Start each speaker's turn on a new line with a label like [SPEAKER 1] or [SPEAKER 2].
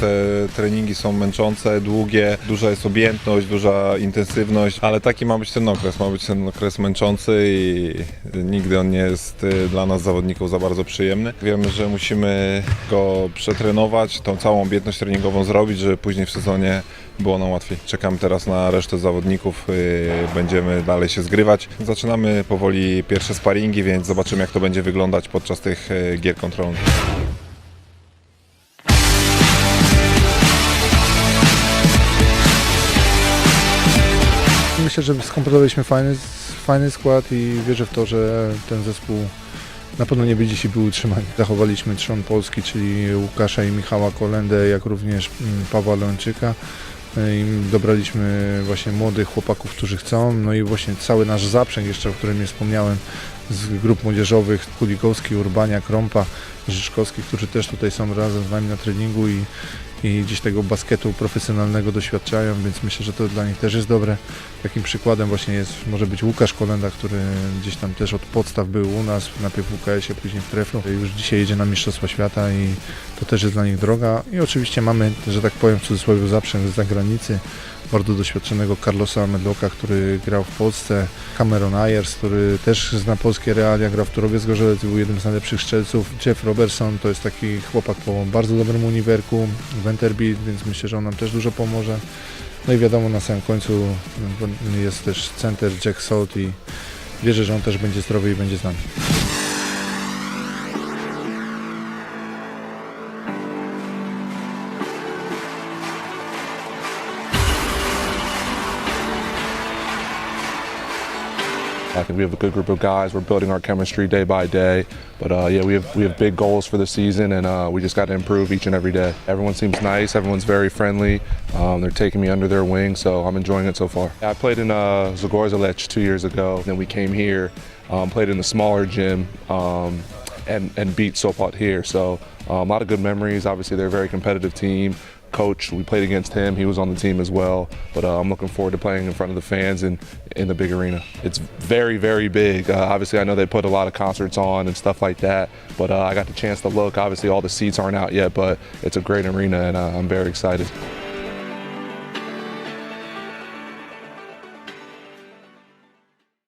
[SPEAKER 1] te treningi są męczące, długie, duża jest objętność, duża intensywność, ale taki ma być ten okres. Ma być ten okres męczący i nigdy on nie jest y, dla nas zawodników za bardzo przyjemny. Wiemy, że musimy go przetrenować, tą całą objętność treningową zrobić, żeby później w sezonie było nam łatwiej. Czekam teraz na resztę zawodników, y, będziemy dalej się zgrywać. Zaczynamy powoli pierwsze sparingi, więc zobaczymy jak to będzie wyglądać podczas tych y, gier kontrolnych.
[SPEAKER 2] Myślę, że skompletowaliśmy fajny, fajny skład i wierzę w to, że ten zespół na pewno nie będzie się był utrzymany. Zachowaliśmy trzon Polski, czyli Łukasza i Michała Kolendę, jak również mm, Pawła Leończyka. I dobraliśmy właśnie młodych chłopaków, którzy chcą, no i właśnie cały nasz zaprzęg jeszcze, o którym nie wspomniałem, z grup młodzieżowych, Kulikowski, Urbania, Krąpa, Życzkowski, którzy też tutaj są razem z nami na treningu i, i gdzieś tego basketu profesjonalnego doświadczają, więc myślę, że to dla nich też jest dobre. Takim przykładem właśnie jest, może być Łukasz Kolenda, który gdzieś tam też od podstaw był u nas, najpierw w UKS-ie, później w Treflu. Już dzisiaj jedzie na Mistrzostwa Świata i to też jest dla nich droga. I oczywiście mamy, że tak powiem w cudzysłowie, zaprzęg z zagranicy, bardzo doświadczonego Carlosa Medloka, który grał w Polsce, Cameron Ayers, który też zna polskie realia, grał w Turowie Zgorzelec, był jednym z najlepszych strzelców. Jeff Robertson to jest taki chłopak po bardzo dobrym uniwerku, Venterbilt, więc myślę, że on nam też dużo pomoże. No i wiadomo, na samym końcu jest też center Jack Salt i wierzę, że on też będzie zdrowy i będzie z nami.
[SPEAKER 3] I think we have a good group of guys. We're building our chemistry day by day. But uh, yeah, we have we have big goals for the season, and uh, we just got to improve each and every day. Everyone seems nice. Everyone's very friendly. Um, they're taking me under their wing, so I'm enjoying it so far. I played in uh, Zagorzelec two years ago. Then we came here, um, played in the smaller gym, um, and and beat Sopot here. So um, a lot of good memories. Obviously, they're a very competitive team. Coach, we played against him. He was on the team as well. But uh, I'm looking forward to playing in front of the fans and in the big arena. It's very, very big. Uh, obviously, I know they put a lot of concerts on and stuff like that. But uh, I got the chance to look. Obviously, all the seats aren't out yet, but it's a great arena, and uh, I'm very excited.